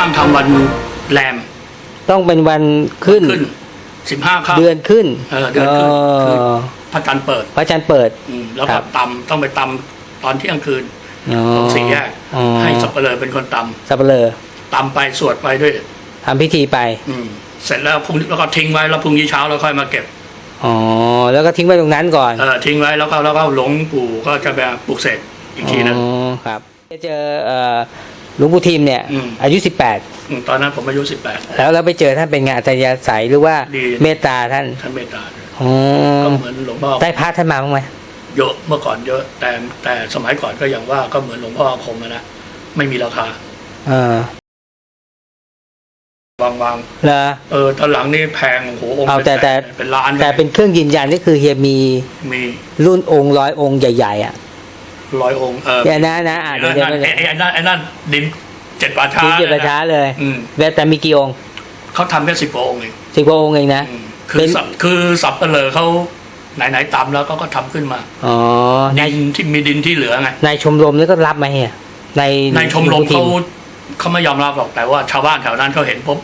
วันแรมต้องเป็นวันขึ้น ขึ้นสิบห้าค่ำ เดือนขึ้นเออเดือนขึ้นเออพระจันทร์เปิด พระจันทร์เปิด อืมแล้วครัก็บ ตำต้องไปตำตอนเที่ยงคืนอ๋อตรงสี่แยกอ๋อให้สับเปลือเป็นคนตสับเปลือำตำไปสวดไปด้วย ทำพิธีไป อืมเสร็จแล้วพรุ่งนี้แล้วก็ทิ้งไว้แล้วพรุ่งนี้เช้าเราค่อยมาเก็บอ๋อ แล้วก็ทิ้งไว้ตรงนั้นก่อนเออทิ้งไว้แล้วก็แล้วก็หลวงปู่ก็จะไปปลุกเสกอีกทีนึง อ๋อครับจะ เจอเอ่อหลวงปู่ทิมเนี่ย อืม อายุสิบแปดมตอนนั้นผมอายุสิบแปด แล้วเราไปเจอท่านเป็นไงานอัธยาศัยหรือว่าดี เมตตาท่านท่านเมตตาด้วยอ๋อก็เหมือนหลวงพ่อได้พระท่านมาบ้างไหมเยอะเมื่อก่อนเยอะ แต่แต่สมัยก่อนก็อย่างว่าก็เหมือนหลวงพ่อคมอะนะไม่มีราคาเออวางวางเหรอเออตอนหลังนี่แพงโอ้โหองค์เอาเป็นแต่แต่แสนเป็นล้านแต่เป็นเครื่องยืนยันก็คือเฮียมีมีรุ่นองค์ร้อยองค์ใหญ่ ๆ อะ ร้อยองค์เออเดี๋ยวนะนะอ่านไอ้เดี๋ยวนั่นเดี๋ยวไอ้ไอ้นั่นไอ้นั่นดินเจ็ดป่าช้าดินเจ็ดประช้าเลยอืมแต่มีกี่องค์เขาทำแค่สิบกว่าองค์เองสิบกว่าองค์เองนะ อืมคืเป็อน สับคือสับเปลือเขาไหนไหนๆตำแล้วเขาก็ทำขึ้นมาอ๋อในดินที่มีดินที่เหลือไงในชมรมนี่ก็รับไหมเฮียในในชมรมหลวงปู่เขาทิเขาไม่ยอมรับหรอกแต่ว่า ชาวบ้านแถวนั้นเขาเห็นปุ๊บ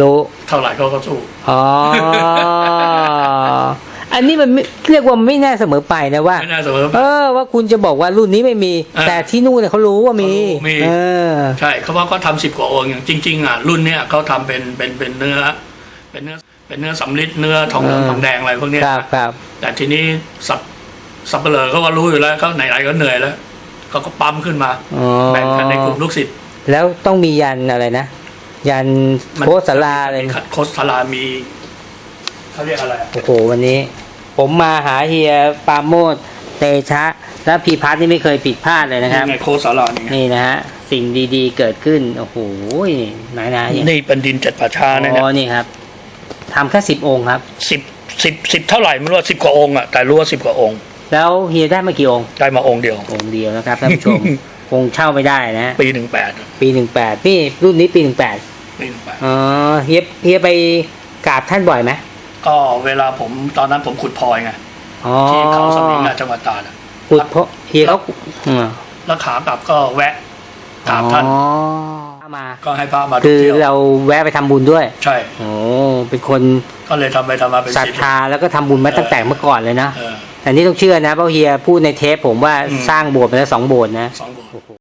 รู้ เท่าไหร่เขาก็สู้ อ๋อ อันนี้มันไม่เรียกว่าไม่น่าเสมอไปนะว่า ไม่น่าเสมอเออ ว่าคุณจะบอกว่ารุ่นนี้ไม่มีเออแต่ที่นู่นเนี่ยเขารู้ว่ามีเขารู้มี เออ ใช่เขาว่าเขาทำสิบกว่าองค์อย่างจริง ๆอะรุ่นเนี้ยเขาทำเป็นเป็นเป็นเนื้อ เป็นเนื้อเป็นเนื้อสำลิดเนื้อทองเหลืองเออ ทองแดงอะไรพวกเนี้ยครับครับแต่ทีนี้สับสับเปลือเขาก็รู้อยู่แล้วเขาไหนๆก็เหนื่อยแล้วเขาก็ปั๊มขึ้นมาอ๋อแบ่งกันในกลุ่มลูกศิษย์แล้วต้องมียันอะไรนะ ยันมันโคสลาอะไรมีโคสลามีเขาเรียกอะไรอะโอ้โหวันนี้ ผมมาหาเฮียปราโมดเตชะ และพีพัฒน์นี่ไม่เคยผิดพลาดเลยนะครับนี่ไงโคสลานี่ไงนี่นะฮะสิ่งดีๆเกิดขึ้น โอ้โหไหนนะเฮียนี่เป็นดินเจ็ดป่าช้าเนี่ยอ๋อนี่ครับทำแค่สิบองค์ครับ สิบสิบสิบเท่าไหร่ไม่รู้สิบกว่าองค์อะแต่รู้ว่าสิบกว่าองค์ แล้วเฮียได้มากี่องค์ได้มาองค์เดียว องค์เดียวนะครับท่านผู้ชม คงเช่าไม่ได้นะฮะปีหนึ่งแปดปีหนึ่งแปดนี่รุ่นนี้ปีหนึ่งแปดปีหนึ่งแปดอ๋อเฮียเฮียไปกราบท่านบ่อยไหม ก็เวลาผมตอนนั้นผมขุดพลอยไงอ๋อที่เขาสมิงอะจังหวัดตราดอะขุดเพราะเฮียเขาอืมแล้วขากลับก็แวะกราบท่านอ๋อมา ก็ให้พระมาท่คืองอเที่ยวเราแวะไปทำบุญด้วย ใช่ โอ้เป็นคนก็เลยทำไปทำมาเป็นศรัทศิษย์ธาแล้วก็ทำบุญมาตั้งแต่เมื่อก่อนเลยนะ เออ แต่นี่ต้องเชื่อนะเพราะเฮียพูดในเทปผมว่าอืม สร้างโบสถ์ไปแล้วสองโบสถ์นะ สองบวกโอ้โห